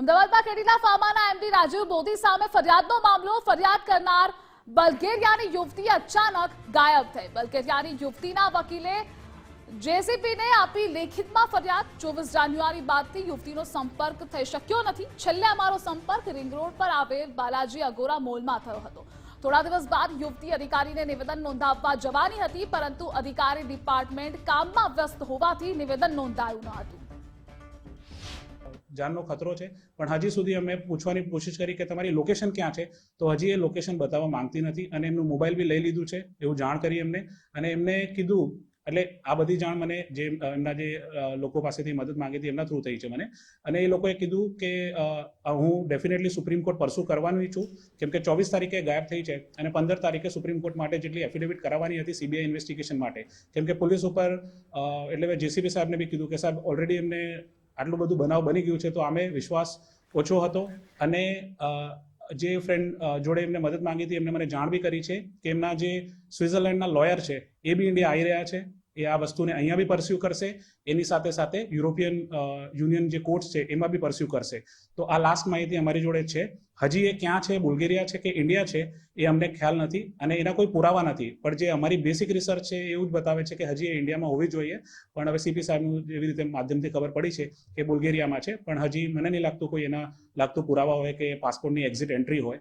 અમદાવાદમાં કેડીના ફાર્માના એમડી રાજીવ મોદી સામે ફરિયાદનો મામલો, ફરિયાદ કરનાર બલ્ગેરિયાની યુવતી અચાનક ગાયબ થઈ. બલ્ગેરિયાની યુવતીના વકીલે જેસીપીને આપી લેખિતમાં ફરિયાદ. ચોવીસ જાન્યુઆરી બાદથી યુવતીનો સંપર્ક થઈ શક્યો નથી. છેલ્લે અમારો સંપર્ક રિંગ રોડ પર આવેલ બાલાજી અગોરા મોલમાં થયો હતો. થોડા દિવસ બાદ યુવતી અધિકારીને નિવેદન નોંધાવવા જવાની હતી, પરંતુ અધિકારી ડિપાર્ટમેન્ટ કામમાં વ્યસ્ત હોવાથી નિવેદન નોંધાયું ન હતું. જાનનો ખતરો છે. પણ હજી સુધી અમે પૂછવાની કોશિશ કરી કે તમારી લોકેશન ક્યાં છે? તો હજી એ લોકેશન બતાવવા માંગતી નથી અને એમનું મોબાઈલ બી લઈ લીધું છે, એવું જાણ કરી એમને. અને એમને કીધું, એટલે આ બધી જાણ મને જે એમના જે લોકો પાસેથી મદદ માંગી હતી એમના થ્રુ થઈ છે મને. અને એ લોકોએ કીધું કે હું ડેફિનેટલી સુપ્રીમ કોર્ટ પરસુ કરવાનું છું. કેમ કે ચોવીસ તારીખે ગાયબ થઈ છે અને પંદર તારીખે સુપ્રીમ કોર્ટ માટે જેટલી એફિડેવિટ કરાવવાની હતી સીબીઆઈ ઇન્વેસ્ટિગેશન માટે. કેમ કે પોલીસ ઉપર એટલે જેસીબી સાહેબને બી કીધું કે સાહેબ ઓલરેડી એમને આટલું બધું બનાવ બની ગયું છે, તો આમે વિશ્વાસ ઓછો હતો અને જે ફ્રેન્ડ જોડે એમને મદદ માંગી હતી એમને મને જાણ બી કરી છે કે એમના જે સ્વિટ્ઝરલેન્ડના લોયર છે, એ બી ઇન્ડિયા આવી રહ્યા છે. એ આ વસ્તુને અહીંયા બી પરસ્યુ કરશે. એની સાથે સાથે યુરોપિયન યુનિયન જે કોર્ટ છે, એમાં બી પરસ્યુ કરશે. તો આ લાસ્ટ માહિતી અમારી જોડે છે. હજી એ ક્યાં છે, બુલ્ગેરિયા છે કે ઇન્ડિયા છે, એ અમને ખ્યાલ નથી અને એના કોઈ પુરાવા નથી. પણ જે અમારી બેસિક રિસર્ચ છે એવું જ બતાવે છે કે હજી એ ઇન્ડિયામાં હોવી જોઈએ. પણ હવે સીપી સાહેબનું એવી રીતે માધ્યમથી ખબર પડી છે કે બુલ્ગેરિયામાં છે. પણ હજી મને નહીં લાગતું કોઈ એના લાગતું પુરાવા હોય કે પાસપોર્ટની એક્ઝિટ એન્ટ્રી હોય.